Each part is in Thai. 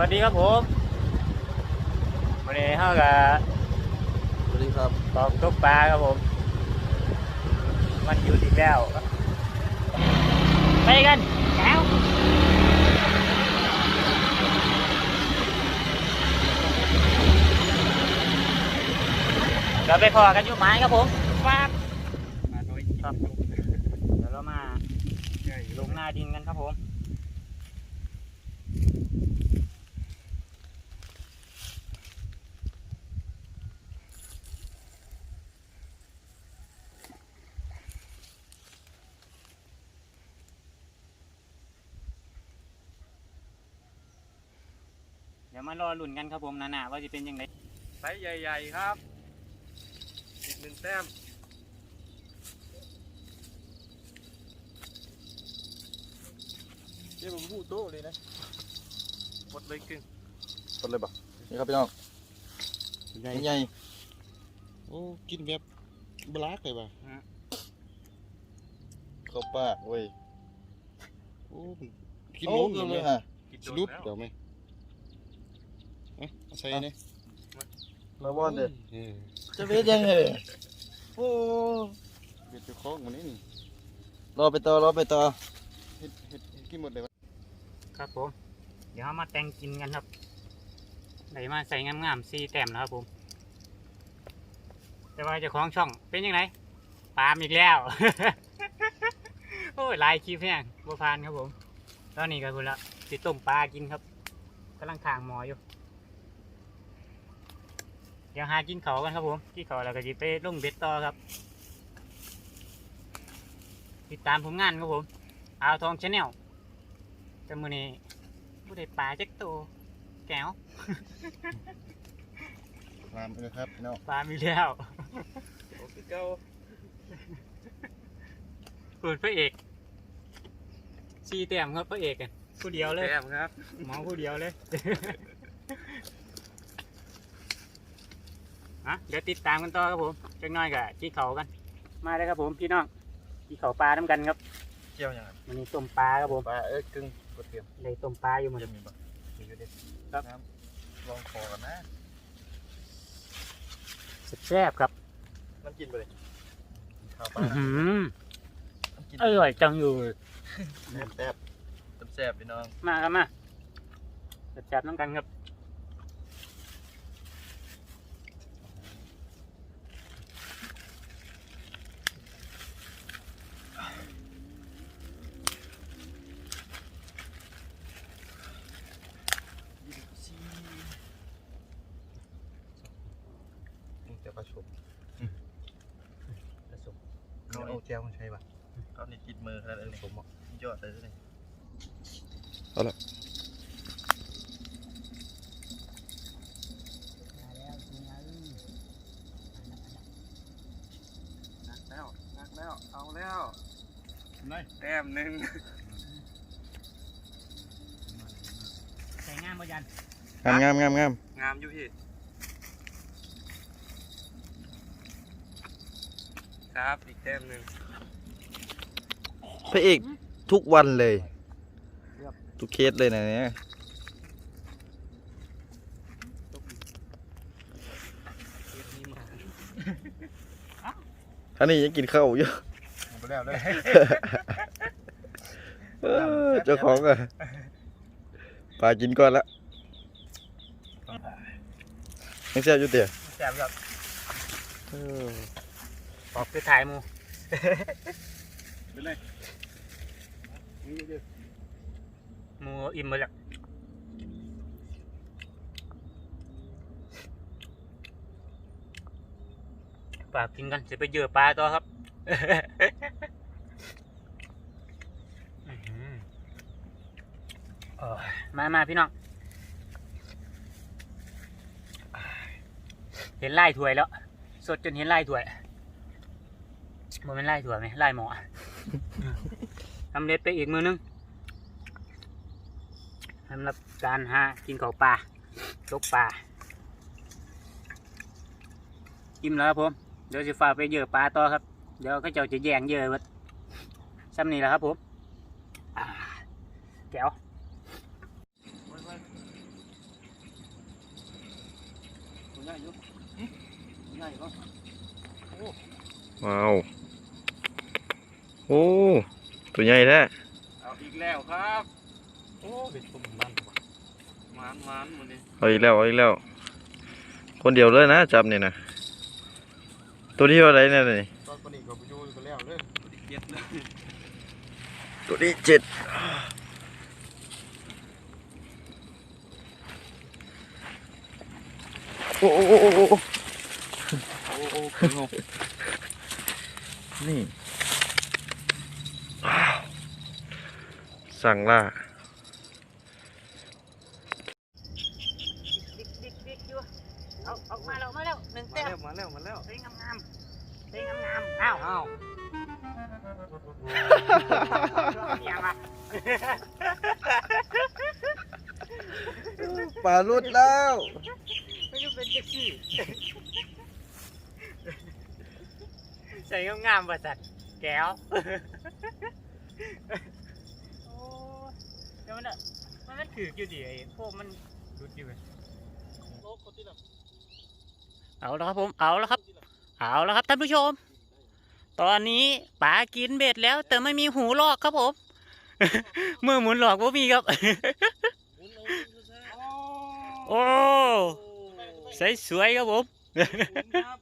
วัสดีครับผมวันนี้เขากับสวัสดีครับตอกตกปลาครับผม มันหยุดอีกแล้ว ไปกันแล้วเราไปพอกันอยู่ไม้ครับผมฟ้าบครับเดี๋ยวเรามาลงหน้าดินกันครับผมารอลุ่นกันครับผมนานาว่าจะเป็นยังไงไซส์ใหญ่ ๆ ครับอีกหนึ่งแต้มเดี๋ยวผมพูดโต้เลยนะหมดเลยครึ่งกดเลยบ่นี่ครับพี่น้องใหญ่ใหญ่โอ้กินแบบบลักเลยป่ะเข้าปากเว้ยโอ้กินโอ้มุกกินเลเลยยฮะสรุปเดี๋ยวไหมเอ๊ะเอา ใส่เนี่ยมาบอลเด้อเออจะเป็นยังไงโอ้เบ็ดเจะคล้าของมันนี่นี่รอไปต่อรอไปต่อเฮ็ดเฮ็ดเฮ็ดกินหมดเลยวะครับผม เดี๋ยวเรามาแต่งกินกันครับไหนมาใส่งามๆซีแต้มนะครับผม แต่ว่าเจ้าของช่องเป็นยังไงปาล์มอีกแล้ว โอ้ยหลายคลิปแห้งบัวพานครับผม ตอนนี้ก็คุณละสิต้มปลากินครับกำลังทางหมออยู่ เดี๋ยวหากินเขาวกันครับผมกินเขาวแล้วก็จะไปลงเบ็ดต่อครับ ติดตามผลงานครับผมอาวทองชาแนลแต่มือนี้ผู้ใดปลาจักโตวแก้วตามไปเลยครับพี่น้องปลามีแล้วโอ้คือเก่าเปิดพระเอกซีแต้มครับพระเอกกันผู้เดียวเลยแต้มครับหมอผู้เดียวเลย อะเดี๋ยวติดตามกันต่อครับผมจักหน้อยกับจีเขากัน มาเลยครับผมพี่น้องจีเขาปลาน้ำกันครับเกี่ยวยังไงวันนี้ต้มปลาครับผมปลาเอ้ยกึ่งกดเทียมเลยต้มปลาอยู่หมันจะมีบ่มีอยู่ดิครับน้ำลองคอกันนะแซ่บๆครับน้ำกินไปเลยข้าวปลาอื้อหือน้ำกินอร่อยจังอยู่แซ่บแซ่บแซ่บพี่น้องมาครับมาแซ่บๆน้ำกันครับ นี่จะประชุม ผสม เขาเอาแก้วมาใช้ป่ะเขานี่ ติดมือขนาดนั้นผมบอกยอดเลยเลยนักแล้วนักแล้วเอาแล้วไหนแต้มหนึ่งใส่งามบ่ยันงามงามงามงามงามอยู่พี่ครับอีกแต้มหนึ่ง พระเอกทุกวันเลย ทุกเคสเลยนะเนี่ยเกมนี้มาอันนี้ยังกินข้าวอยู่ไปแล้วเลยเออเจ้าของอะปลากินก่อนละยังแซ่บอยู่เตี๋ยแซ่บครับเออปอกคือถ่ายหมู ไปเลยนี่เดี๋ยวหมูอิ่มหมดแล้วปลากินกันจะไปเหยื่อปลาต่อครับมามาพี่น้อง เห็นไล่ถวยแล้ว สดจนเห็นไล่ถวยมันเป็นไล่ถวยไหมไล่หมอ ทำเร็จไปอีกมือนึงสำหรับการหากินของปลาตกปลากินแล้วครับผม เดี๋ยวจะฝากไปเหยื่อปลาต่อครับ เดี๋ยวก็เจ้าจะแย่งเหยื่อหมดซ้ำนี่แหละครับผมแก้วว้าว โอ้ตัวใหญ่แท้เอาอีกแล้วครับโอ้เป็นตุ่มบ้านหมานหมานหมดเลยเอาอีกแล้วเอาอีกแล้ว คนเดียวเลยนะจับนี่นะตัวนี้อะไรเนี่ยนี่ตอนนี้ก็ไปอยู่กันแล้วเลยอีกเจ็ดเลยตัวนี้เจ็ดโอ้โอ้โอ้โอ้โอ้โอ้โอ้ขึ้นงนี่ว้าว สั่งล่าดิกดิกดิกอยู่เอาเอามาแล้วมาแล้วหนึ่งมาแต้มแล้วมาแล้วมาแล้วเฮ้ยงามงามเฮ้ยงามงามอ้าวอ้าวเสียงอะปลาลุดแล้วไม่รู้เป็นเจ็กซี่ใส่งามๆประจัดแก้วโอ้เดี๋ยว มันอะมันมันถืออยู่ดิไอ้พวกมันรุดอยู่เลยโอ้คนที่แบบเอาแล้วครับผมเอาแล้วครับ เอาแล้วครับท่านผู้ชม ตอนนี้ป๋ากินเบ็ดแล้ว แต่ไม่มีหูลอกครับผม เมื่อหมุนหลอกว่ามีครับหมุนเอาดูซะโอ้ใสสวยครับผมครับ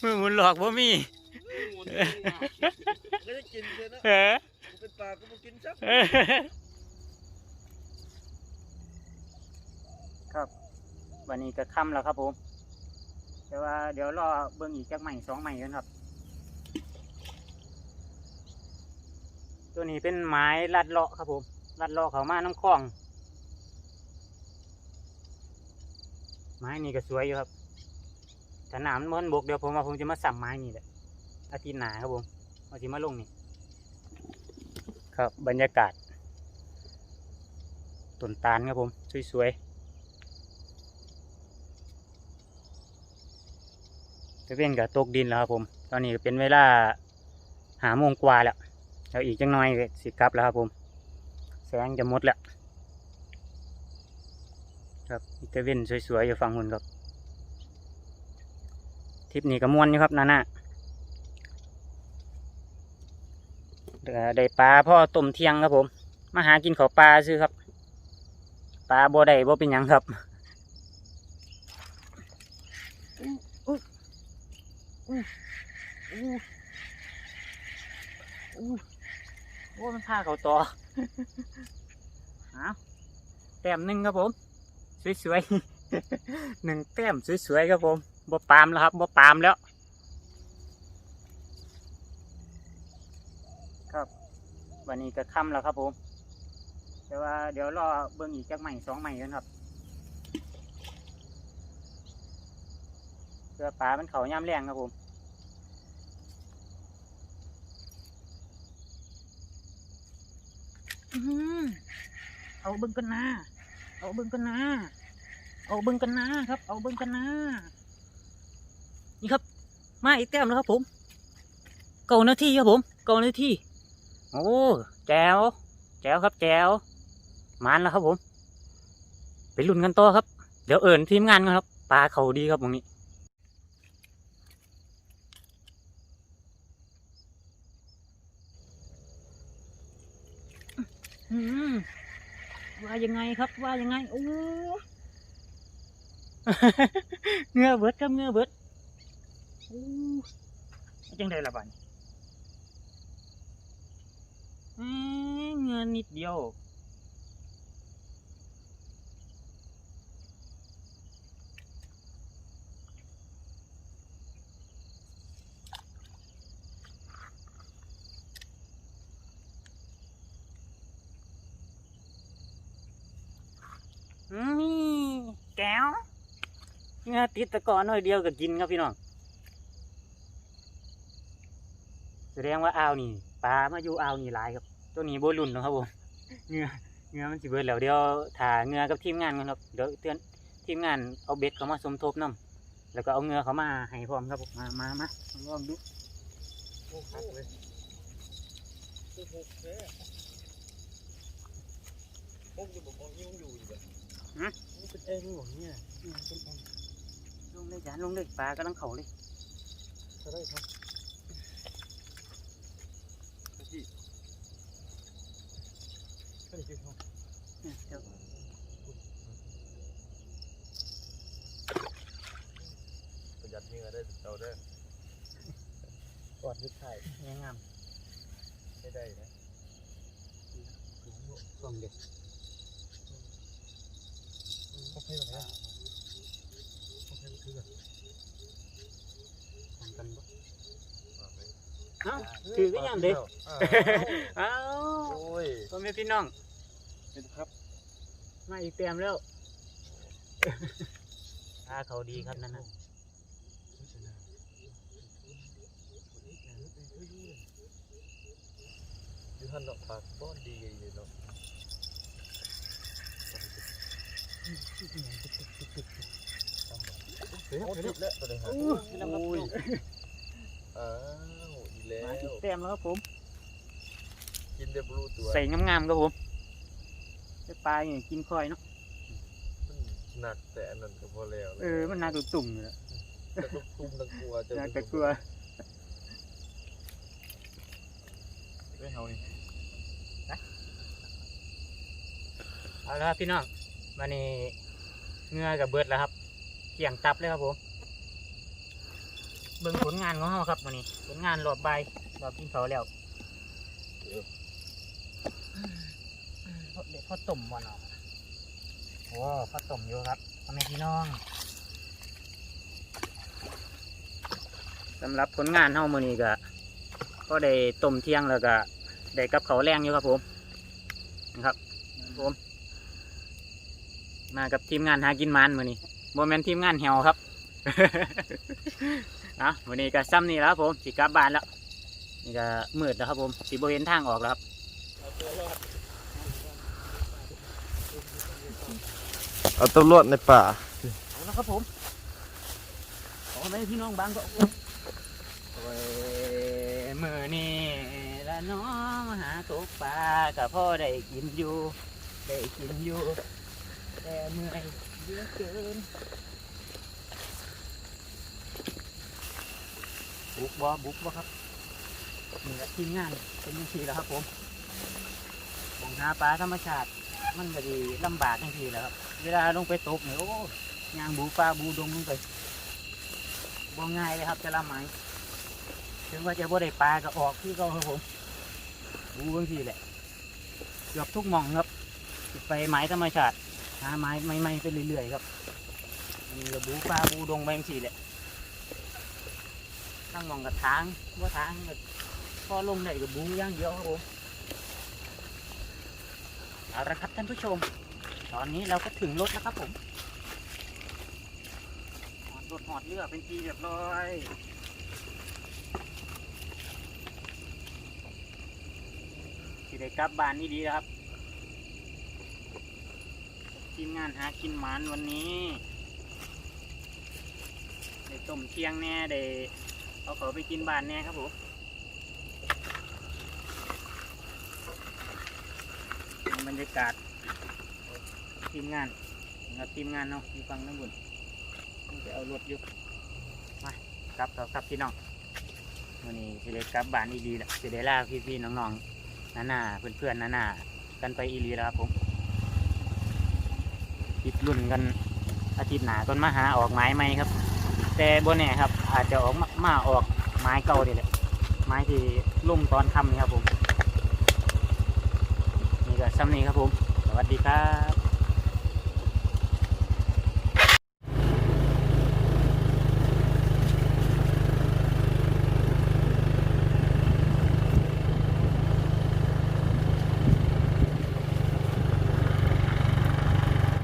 เมื่อหมุนหลอกว่ามีหมุน ไม่ได้กินเลยนะเออเป็นปลาก็มากินซับครับ วันนี้ก็ค่ำแล้วครับผม แต่ว่าเดี๋ยวรอเบิ่งอีกจักใหม่สองใหม่กันครับ ตัวนี้เป็นไม้ลัดเลาะครับผม ลัดเลาะเขามาน้ำคลอง ไม้นี่ก็สวยอยู่ครับถ้าหนามมันบกเดี๋ยวผมว่าผมจะมาสั่มไม้นี่แหละ อาทิตย์หนาครับผมว่าจะมาลงนี่ครับบรรยากาศต้นตาลครับผม สวยๆตะเวนกับตกดินแล้วครับผม ตอนนี้เป็นเวลาหาโมงกว่าแล้วแล้วอีกจังหน่อยสิกลับแล้วครับผม แสงจะหมดแล้วครับมีตะเวนสวยๆอยู่ฝั่งหุ่นครับ ทริปนี้ก็ม่วนอยู่ครับนาน่าเอ่อ ได้ปลาพ่อต้มเที่ยงครับผม มาหากินข้าปลาซื้อครับ ปลาบ่ได้บ่เป็นยังครับอู้อู้อู้อู้อู้โอ้มันพาเขาต่อเอาแต้มหนึ่งครับผม สวยๆหนึ่งแต้มสวยๆครับผมบ่ปามแล้วครับบ่ปามแล้ว ครับ วันนี้ก็ค่ำแล้วครับผมแต่ว่าเดี๋ยวรอเบิ่งอีกจักใหม่สองใหม่กันครับเพื่อปลามันเขาย่ำแรงครับผมเอาเบิ่งกันนะเอาเบิ่งกันนะเอาเบิ่งกันนะครับ เอาเบิ่งกันนะนี่ครับ มาอีกแต้มแล้วครับผม เก่านาที่ครับผม เก่านาที่ โอ้แจ๋วแจ๋วครับแจ๋วมานแล้วครับผม ไปลุ้นกันต่อครับ เดี๋ยวเอิญทีมงานกันครับปลาเขาดีครับตรงนี้อืมว่ายังไงครับ ว่ายังไงโอ้เงือเบิดครับเงือเบิดโอ้จังไดล่ะบัดนี้ เงือนิดเดียวอืมแก้วเงาติดตะกอนหน่อยเดียวก็กินครับพี่น้อง แสดงว่าอ่าวนี่ปลามาอยู่อ่าวนี่หลายครับ ตัวนี้โบรุ่นเนาะครับผมเงือเงือมันสิเบิดแล้วเดี๋ยวถ่าเงือกับทีมงานกันครับเดี๋ยวเตือนทีมงานเอาเบ็ดเขามาสมทบน้ำแล้วก็เอาเงือเขามาให้พร้อมครับผมมามามาลองดูโอ้คักเลยโอ้โหเซ่พวกอยู่บอกว่ายุ่งอยู่อยู่แบบอฮะเป็นเองหมดเนี่ยนี่เป็นเองลงเลยจานลงเลยปลากำลังเข่าเลยจะได้ครับพี่ก็ได้ครับ เนี่ยเดี๋ยวประหยัดนี่ก็ได้เตาได้ก่อนที่ถ่ายเนี่ยงามไม่ได้นะกล่องเด็กโอเคแบบนี้โอเคคือแบบของกันบ่อ้าถือก็ยังเด็กอ้าวโอ้ยพ่อแม่พี่น้องเป็นครับ มาอีกเต็มแล้วปลาเขาดีครับนั่นนะยูฮันเนาะปากบ้อนดีกันอยู่เนาะเฮ้ยติดแล้วตัวนี้ฮะอู้น้ำครับโอ้ยอ้าวอีแล้มาอีกวเต็มแล้วครับผมกินเดบลูตัวใส่งามๆครับผม ได้ปลาอย่างกินค่อยเนาะมันหนักแต่อันนั้นก็พอแล้วเออมันน่าตุ่มๆอยู่แล้วแต่ก็คุ้มทั้งกลัวจะน่าจะกลัวไม่เฮานี่เอาละครับพี่น้องมานี่เหงือกับเบิดแล้วครับเกี่ยงตับเลยครับผมเบิ่งผลงานของเราครับวันนี้ผลงานรอบใบายรอบกินเขาวแล้ว เด็กพ่อต้มวันเนาะโอ้พ่อต้มอยู่ครับพ่อแม่พี่น้องสำหรับผลงานเฮามื้อนี้ก็ก็ได้ต้มเที่ยงแล้วก็ได้กับเขาแรงอยู่ครับผมนะครับผม มากับทีมงานหากินมันมื้อนี้โมเมนทีมงานเหี่ยวครับอะวันนี้ก็ซ้ำนี่แล้วครับผมสิกลับบ้านแล้วนี่ก็มืดแล้วครับผมสิบเห็นทางออกแล้วครับ เอาตำรวจในป่าเอาละครับผมขอให้พี่น้องบางก็โอ้ยมือนี่ละน้องมาหาตกปลากับพ่อได้กินอยู่ ได้กินอยู่ แต่เมื่อยเยอะเกินบุกบ่บุกบ่ครับนี่แหละทีมงานเป็นยังทีแล้วครับผมมองหาปลาธรรมชาติ มันก็ดีลำบากทังทีแล้วครับ เวลาลงไปตกเนี่ยโอ้ยางบูปลาบูดงลงไปบ่ง่ายเลยครับจะละไหมถึงว่าจะบ่ได้ปลาก็ออกที่เขาครับผมบูบางทีแหละเกือบทุกหม่องครับไปไม้ธรรมชาติหาไม้ใหม่ไปเรื่อยๆครับมีกระบูปลาบูดงไปบางทีแหละตั้งหมองกับทางว่าทางก็พอลงได้กับบูย่างเดียวครับผมเอาละครับท่านผู้ชม ตอนนี้เราก็ถึงรถแล้วครับผมหอดรถหอดเรือเป็นทีเรียบร้อยสิได้กลับบ้านนี่ดีครับทีมงานหากินหมานวันนี้ได้ต้มเที่ยงแน่ได้เอาเขาไปกินบ้านแน่ครับผมบรรยากาศ ทีมงานนะครับทีมงานเนาะมีฟังน้ำบุญมันจะเอารถอยู่มากลับต่อครับพี่น้องวันนี้สิได้กลับบ้านอีรีแล้วสิได้ลาพี่ๆน้องๆน้าหน้าเพื่อนๆน้าหน้ากันไปอีรีแล้วครับผมคิดรุ่นกันอาทิตย์หนาต้นมหาออกไม้ไหมครับ แต่บนเนี่ยครับ อาจจะออกมาออกไม้เก่านี่แหละไม้ที่ลุ่มตอนค่ำนี่ครับผมนี่ก็ซ้ำนี้ครับผม สวัสดีครับ